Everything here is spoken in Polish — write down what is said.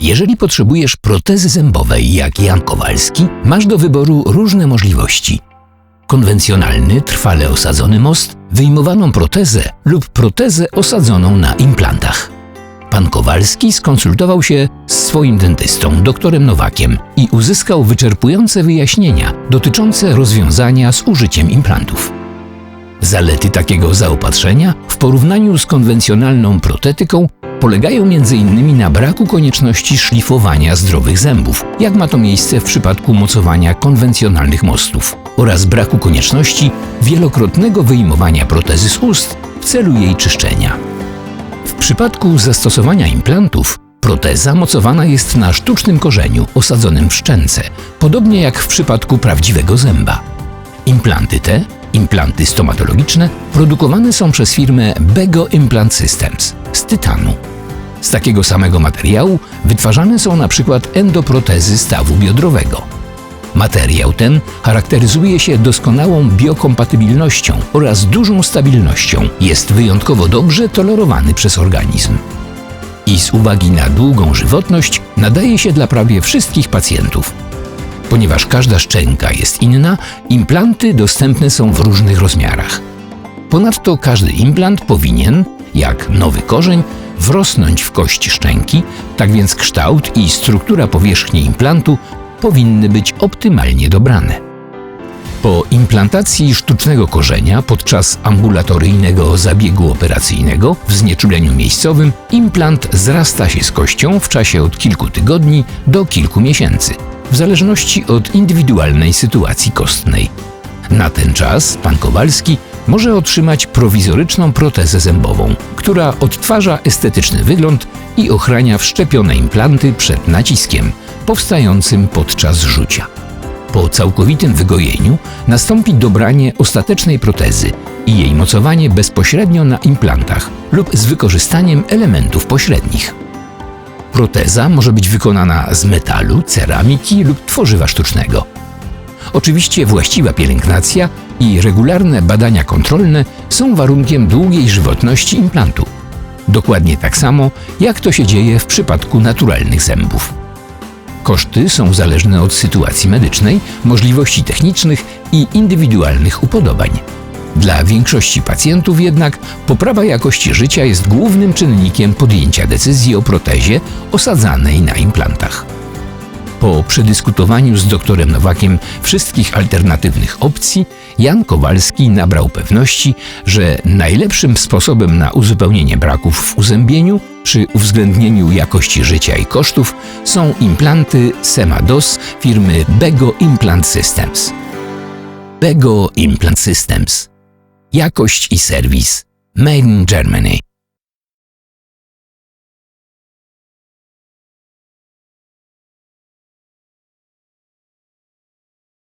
Jeżeli potrzebujesz protezy zębowej jak Jan Kowalski, masz do wyboru różne możliwości. Konwencjonalny, trwale osadzony most, wyjmowaną protezę lub protezę osadzoną na implantach. Pan Kowalski skonsultował się z swoim dentystą, doktorem Nowakiem i uzyskał wyczerpujące wyjaśnienia dotyczące rozwiązania z użyciem implantów. Zalety takiego zaopatrzenia w porównaniu z konwencjonalną protetyką polegają m.in. na braku konieczności szlifowania zdrowych zębów, jak ma to miejsce w przypadku mocowania konwencjonalnych mostów, oraz braku konieczności wielokrotnego wyjmowania protezy z ust w celu jej czyszczenia. W przypadku zastosowania implantów proteza mocowana jest na sztucznym korzeniu osadzonym w szczęce, podobnie jak w przypadku prawdziwego zęba. Implanty te, implanty stomatologiczne, produkowane są przez firmę Bego Implant Systems z tytanu. Z takiego samego materiału wytwarzane są na przykład endoprotezy stawu biodrowego. Materiał ten charakteryzuje się doskonałą biokompatybilnością oraz dużą stabilnością. Jest wyjątkowo dobrze tolerowany przez organizm. I z uwagi na długą żywotność nadaje się dla prawie wszystkich pacjentów. Ponieważ każda szczęka jest inna, implanty dostępne są w różnych rozmiarach. Ponadto każdy implant powinien, jak nowy korzeń, wrosnąć w kość szczęki, tak więc kształt i struktura powierzchni implantu powinny być optymalnie dobrane. Po implantacji sztucznego korzenia podczas ambulatoryjnego zabiegu operacyjnego w znieczuleniu miejscowym implant zrasta się z kością w czasie od kilku tygodni do kilku miesięcy, w zależności od indywidualnej sytuacji kostnej. Na ten czas pan Kowalski może otrzymać prowizoryczną protezę zębową, która odtwarza estetyczny wygląd i ochrania wszczepione implanty przed naciskiem powstającym podczas rzucia. Po całkowitym wygojeniu nastąpi dobranie ostatecznej protezy i jej mocowanie bezpośrednio na implantach lub z wykorzystaniem elementów pośrednich. Proteza może być wykonana z metalu, ceramiki lub tworzywa sztucznego. Oczywiście właściwa pielęgnacja i regularne badania kontrolne są warunkiem długiej żywotności implantu. Dokładnie tak samo, jak to się dzieje w przypadku naturalnych zębów. Koszty są zależne od sytuacji medycznej, możliwości technicznych i indywidualnych upodobań. Dla większości pacjentów jednak poprawa jakości życia jest głównym czynnikiem podjęcia decyzji o protezie osadzanej na implantach. Po przedyskutowaniu z doktorem Nowakiem wszystkich alternatywnych opcji, Jan Kowalski nabrał pewności, że najlepszym sposobem na uzupełnienie braków w uzębieniu przy uwzględnieniu jakości życia i kosztów są implanty Semados firmy Bego Implant Systems. Bego Implant Systems. Jakość i serwis Made in Germany.